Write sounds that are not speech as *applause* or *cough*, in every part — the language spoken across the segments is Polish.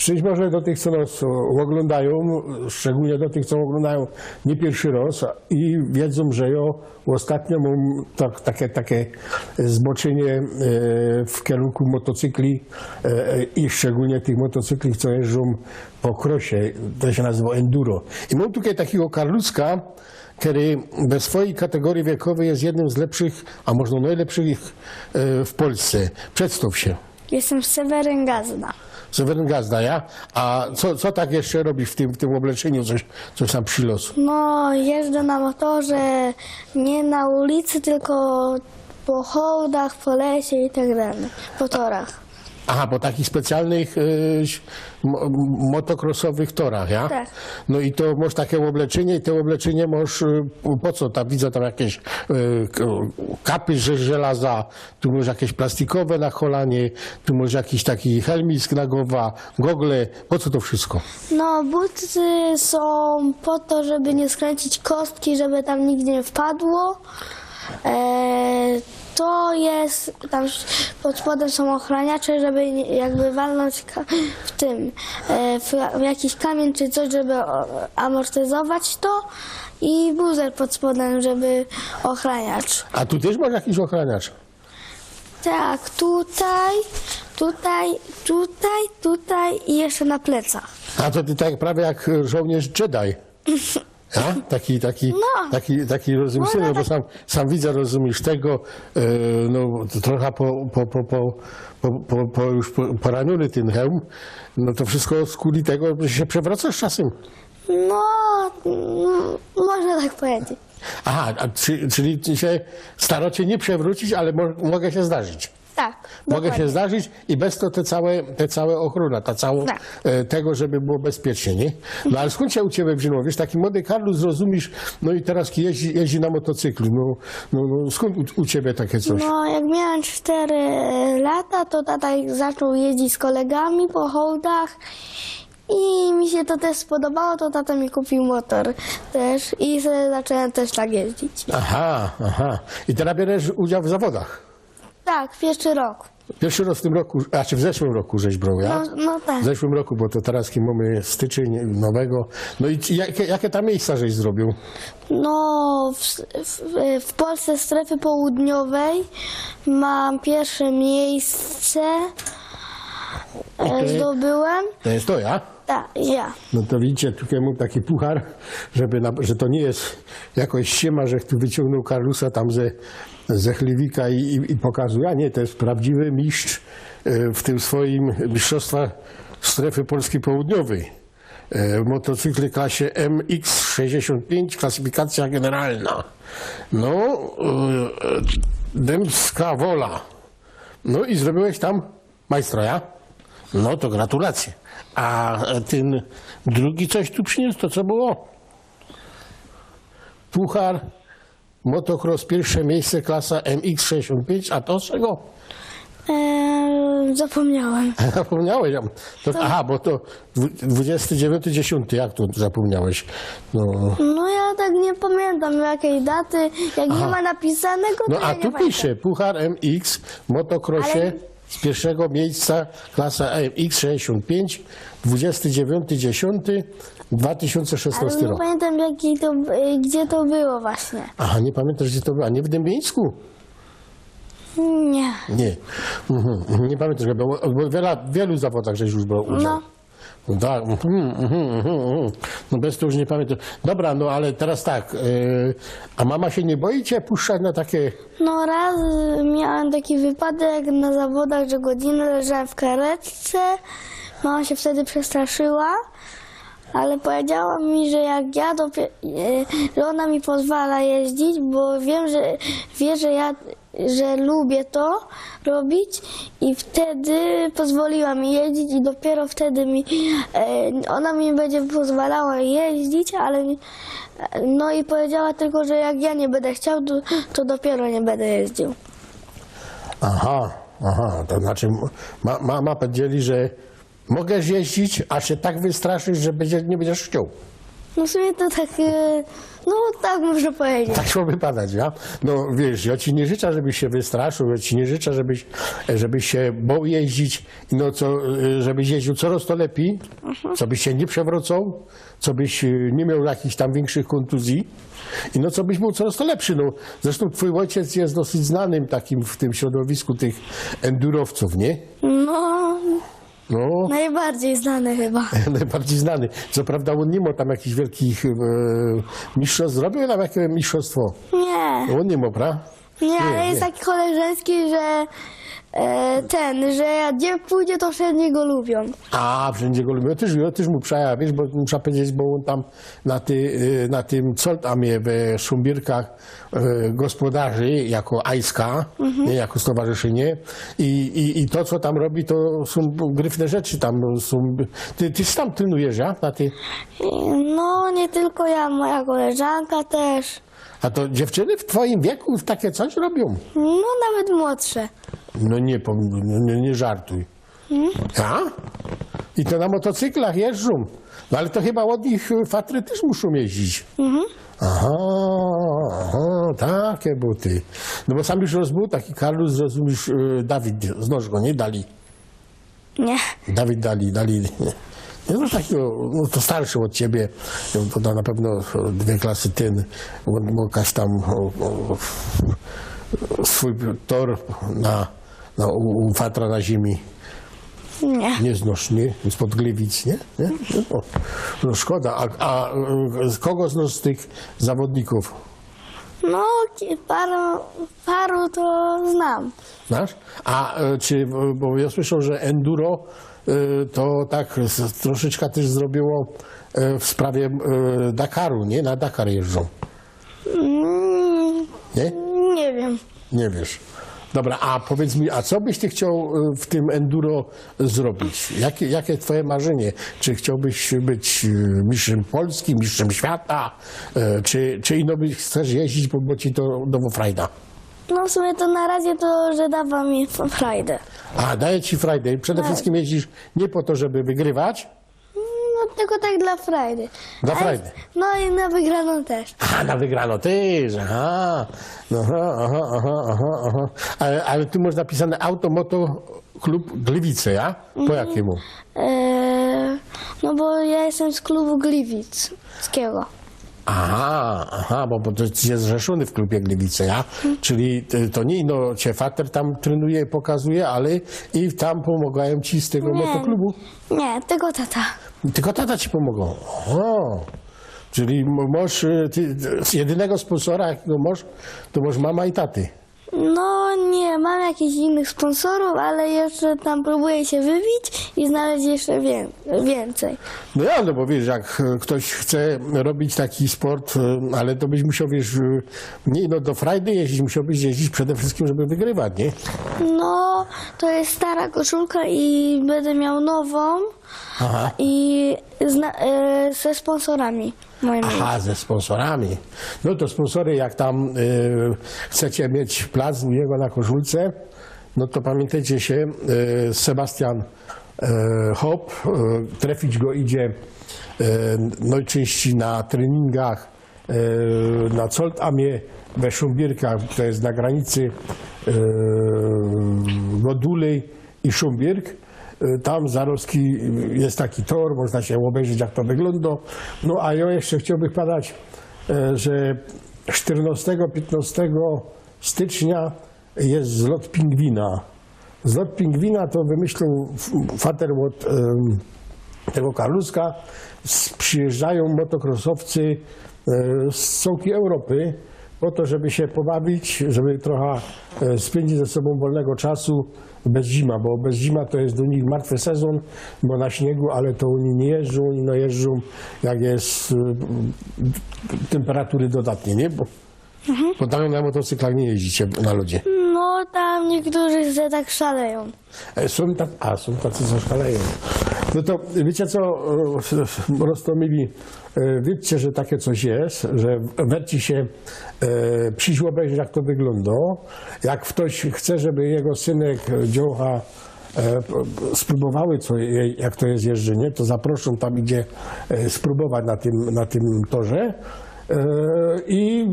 Szczęść Boże do tych, co nas oglądają, szczególnie do tych, co oglądają nie pierwszy raz i wiedzą, że ja ostatnio mam tak, takie, takie zboczenie e, w kierunku motocykli e, i szczególnie tych motocykli, co jeżdżą po krosie, to się nazywa enduro. I mam tutaj takiego Karlucka, który we swojej kategorii wiekowej jest jednym z lepszych, a może najlepszych e, w Polsce. Przedstaw się. Jestem Seweryn Gazda. Seweryn Gazda, ja? A co, co tak jeszcze robisz w tym, w tym obleczeniu, coś, coś tam przylos? No, jeżdżę na motorze nie na ulicy, tylko po hołdach, po lesie i tak dalej, po torach. Aha, po takich specjalnych y, mo- motocrossowych torach, ja? Tak. No i to masz takie obleczenie i to obleczenie masz, y, po co tam, widzę tam jakieś y, k- kapy żelaza, tu masz jakieś plastikowe na kolanie, tu masz jakiś taki helmisk na głowa, gogle, po co to wszystko? No, buty są po to, żeby nie skręcić kostki, żeby tam nigdzie nie wpadło. E, to jest, tam pod spodem są ochraniacze, żeby jakby walnąć w tym, e, w, jakiś kamień czy coś, żeby amortyzować to. I buzer pod spodem, żeby ochraniacz. A tu też masz jakiś ochraniacz? Tak, tutaj, tutaj, tutaj, tutaj i jeszcze na plecach. A to ty tak prawie jak żołnierz Jedi. *laughs* Ja? Taki, taki, No. taki, taki rozumiesz, Można no, bo tak- sam, sam widzę, rozumiesz tego, e, no trochę po, po, po, po, po, po, po już po- poraniony ten hełm, no to wszystko z kuli tego, że się przewracasz czasem. No, mm, można tak powiedzieć. Aha, a czy, czyli się staracie nie przewrócić, ale mo, mogę się zdarzyć. Tak, Mogę dokładnie. się zdarzyć i bez to te całe, te całe ochrona, ta całą, Tak. e, tego, żeby było bezpiecznie, nie? No ale skąd się u Ciebie wzięło? Wiesz, taki młody Karlus, zrozumiesz, no i teraz jeździ, jeździ na motocyklu, no, no, no skąd u, u Ciebie takie coś? No, jak miałem 4 lata, to tata zaczął jeździć z kolegami po hołdach i mi się to też spodobało, to tata mi kupił motor też i sobie zacząłem też tak jeździć. Aha, aha. I teraz bierzesz udział w zawodach. Tak, pierwszy rok. Pierwszy raz w tym roku, a czy w zeszłym roku żeś brał, ja? No, no tak. W zeszłym roku, bo to teraz mamy styczeń nowego. No i ci- jakie, jakie tam miejsca żeś zrobił? No, w, w, w Polsce strefy południowej mam pierwsze miejsce. e, Zdobyłem. To jest to, ja? Tak, ja. No to widzicie, tutaj mam taki puchar, żeby na, że to nie jest jakoś ściema, że tu wyciągnął Karlusa tam ze, ze chliwika i, i, i pokazuje, a nie, to jest prawdziwy mistrz e, w tym swoim mistrzostwa strefy Polski Południowej. E, Motocykly klasie MX65, klasyfikacja generalna. No, e, dębska wola. No i zrobiłeś tam majstra, ja? No to gratulacje. A ten drugi coś tu przyniósł, to co było? Puchar, motocross, pierwsze miejsce, klasa MX65, a to z czego? E, zapomniałem. *laughs* Zapomniałeś. To, aha, bo to 29.10, jak to zapomniałeś? No, No ja tak nie pamiętam jakiej daty, jak nie ma napisanego, to no ja a nie tu pamiętam. pisze, Puchar MX w motocrossie Ale- z pierwszego miejsca, klasa MX65, 29.10, 2016 Ale nie rok. pamiętam jaki to, y, gdzie to było właśnie. Aha, nie pamiętasz, gdzie to było? A nie w Dębieńsku? Nie. Nie. Mhm, mhm, nie pamiętasz, bo, bo wiele, w wielu zawodach żeś już brał udział. No. Tak, no bez to już nie pamiętam. Dobra, no ale teraz tak, yy, a mama się nie boi cię puszczać na takie... No raz y, miałem taki wypadek na zawodach, że godzinę leżałem w karetce. Mama się wtedy przestraszyła, ale powiedziała mi, że jak ja dopie- y, że ona mi pozwala jeździć, bo wiem, że wie, że ja że lubię to robić i wtedy pozwoliła mi jeździć i dopiero wtedy mi e, ona mi będzie pozwalała jeździć, ale no i powiedziała tylko, że jak ja nie będę chciał, to, to dopiero nie będę jeździł. Aha, aha, to znaczy ma, mama powiedzieli, że mogę jeździć, a się tak wystraszysz, że będzie, nie będziesz chciał. No w sumie to tak, e, no tak można powiedzieć. Tak szło wypadać, ja? No wiesz, ja ci nie życzę, żebyś się wystraszył, ja ci nie życzę, żebyś, żebyś się bał jeździć, no co, y, żebyś jeździł coraz to lepiej, co byś się nie przewracał, co byś y, nie miał jakichś tam większych kontuzji i no co byś był coraz to lepszy. No, zresztą twój ojciec jest dosyć znanym takim w tym środowisku tych endurowców, nie? No, No, najbardziej znany chyba. *laughs* najbardziej znany. Co prawda on nie ma tam jakichś wielkich e, mistrzostw, zrobił nam jakie mistrzostwo. Nie, On nie ma, prawda? nie, ale jest taki koleżeński, że e, ten, że gdzie pójdzie, to wszędzie go lubią. A, wszędzie go lubię. Ja też, ja też mu przeja, wiesz, bo muszę powiedzieć, bo on tam na, ty, y, na tym Coltamie w Szumbirkach y, gospodarzy jako AISKA, nie, jako stowarzyszenie I, i, i to, co tam robi, to są gryfne rzeczy tam są. Ty, ty tam trenujesz, ja? Na ty, No, nie tylko ja, moja koleżanka też. a to dziewczyny w twoim wieku takie coś robią? No, nawet młodsze. No nie, pom- nie, nie żartuj. Ja? I to na motocyklach jeżdżą. No ale to chyba od nich y, fatry też muszą jeździć. Aha, aha, takie buty. No bo sam już rozbył taki Karlus, rozumiesz, y, Dawid, znasz go, nie? Dali. Nie. Dawid dali, dali. Nie no takiego, no to starszy od ciebie, no to, na pewno dwie klasy ten, on ma jakaś tam o, o, swój tor na, na, u, u Fatra na ziemi. Nie. Nieznośny, spod Gliwic, nie? nie? No, no szkoda. A, a y, kogo znasz z tych zawodników? No, paru, paru to znam. Znasz? A y, czy, bo ja słyszę, że enduro y, to tak troszeczkę też zrobiło w sprawie Dakaru, nie? Na Dakar jeżdżą, Mm, nie? nie wiem. Nie wiesz. Dobra, a powiedz mi, a co byś ty chciał y, w tym enduro zrobić? Jakie, jakie twoje marzenie? Czy chciałbyś być y, mistrzem Polski, mistrzem świata? Y, Czy, czy ino byś chcesz jeździć, bo, bo ci to do frajda? No w sumie to na razie to, że dawa mi frajdę. A, daję ci frajdę. Przede wszystkim jeździsz nie po to, żeby wygrywać, tylko tak dla frajdy. Dla frajdy. No i na wygraną też. A, na wygrano też, aha. No, aha, aha, aha, aha, aha. Ale, ale tu masz napisane Automoto Klub Gliwice, ja? Po jakiemu? Eee, no bo ja jestem z klubu Gliwickiego. Aha, aha, bo, bo to jest zrzeszony w klubie Gliwice, ja? Czyli y, to nie no, cię fater tam trenuje, pokazuje, ale i tam pomagają ci z tego motoklubu. Nie, tylko tata. Tylko tata ci pomogą. O, czyli m- masz y, ty, z jedynego sponsora, jakiego masz, to masz mama i taty. No nie, mam jakichś innych sponsorów, ale jeszcze tam próbuję się wybić i znaleźć jeszcze wię- więcej. No ja, no bo wiesz, jak ktoś chce robić taki sport, e, ale to byś musiał, wiesz, e, nie no do frajdy jeździć, musiałbyś jeździć przede wszystkim, żeby wygrywać, nie? No, to jest stara koszulka i będę miał nową Aha. i zna- e, ze sponsorami moimi. Aha, ze sponsorami. No to sponsory, jak tam e, chcecie mieć plac u niego na koszulce, no to pamiętajcie się, e, Sebastian e, Hop, e, trafić go idzie e, najczęściej na treningach e, na Coltamie we Szumbierkach, to jest na granicy Godulej i Szumbierk. E, Tam Zarowski jest taki tor, można się obejrzeć jak to wygląda. No a ja jeszcze chciałbym padać, e, że 14-15 stycznia jest zlot pingwina. Zlot pingwina to wymyślił fater tego Karluska. Przyjeżdżają motokrosowcy z całej Europy po to, żeby się pobawić, żeby trochę e, spędzić ze sobą wolnego czasu bez zima, bo bez zima to jest do nich martwy sezon, bo na śniegu, ale to oni nie jeżdżą, oni no jeżdżą jak jest e, temperatury dodatnie, nie? Bo, bo tam na motocyklach nie jeździcie na lodzie. No, tam niektórzy se tak szaleją. E, Są tak, a są tacy, co szaleją. No to wiecie co, e, Rostomili, e, wiedzcie, że takie coś jest, że werci się e, przyjść obejrzeć, jak to wygląda. Jak ktoś chce, żeby jego synek Dziocha p- spróbowały, co, jak to jest jeżdżenie, to zaproszą tam idzie e, spróbować na tym, na tym torze i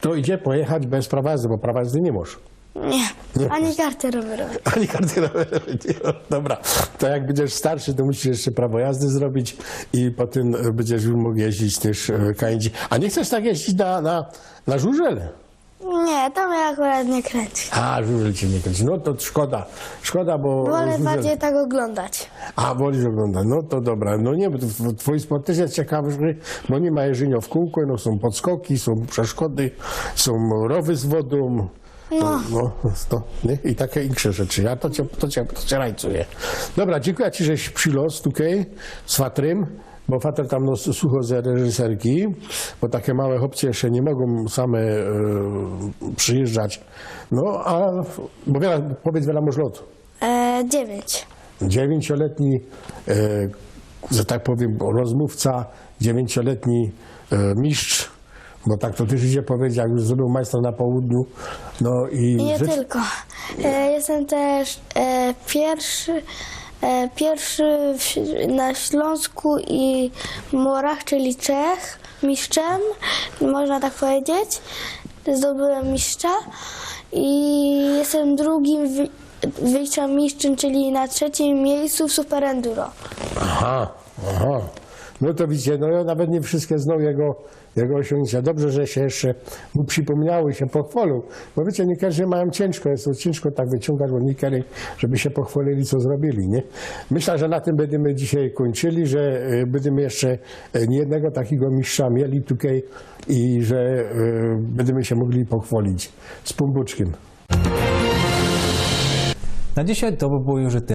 to idzie pojechać bez prawa jazdy, bo prawa jazdy nie może. Nie, ani karty rowerowej. Ani karty rowerowej ma. Dobra, to jak będziesz starszy, to musisz jeszcze prawo jazdy zrobić i potem będziesz już mógł jeździć też e, kędzi. A nie chcesz tak jeździć na, na, na żużel? Nie, to mnie akurat nie kręci. A, żużel cię nie kręci. No to szkoda. Szkoda, bo Wolę żużel... bardziej tak oglądać. A, wolisz oglądać. No to dobra. No nie, bo tw- twój sport też jest ciekawy, bo nie ma jeżdżenia w kółko, no są podskoki, są przeszkody, są rowy z wodą. No. No, nie? I takie inne rzeczy. Ja to cię, to cię, to cię rajcuję. Dobra, dziękuję Ci, żeś przylos tutaj z Fatrym, bo Fatr tam no, sucho ze reżyserki, bo takie małe chłopcy jeszcze nie mogą same e, przyjeżdżać. No, a bo wiele, powiedz wiele masz lotu. E, dziewięć. Dziewięcioletni, e, że tak powiem, rozmówca, dziewięcioletni e, mistrz, bo tak to też idzie powiedzieć, jak już zrobił majstra na południu. No i nie życz- tylko. E, jestem też e, pierwszy, e, pierwszy w, na Śląsku i Morach, czyli Czech, mistrzem, można tak powiedzieć. Zdobyłem mistrza i jestem drugim wy, wyjściem mistrzem, czyli na trzecim miejscu w Super Enduro. Aha, aha. No to widzicie, no ja nawet nie wszystkie znał jego, jego osiągnięcia. Dobrze, że się jeszcze mu przypomniały i się pochwalą. Bo wiecie, niektórzy mają ciężko, jest to ciężko tak wyciągać od niektórych, żeby się pochwalili, co zrobili, nie? Myślę, że na tym będziemy dzisiaj kończyli, że e, będziemy jeszcze e, niejednego takiego mistrza mieli tutaj i że e, będziemy się mogli pochwalić z Pumbuczkiem. Na dzisiaj to by było już tyle.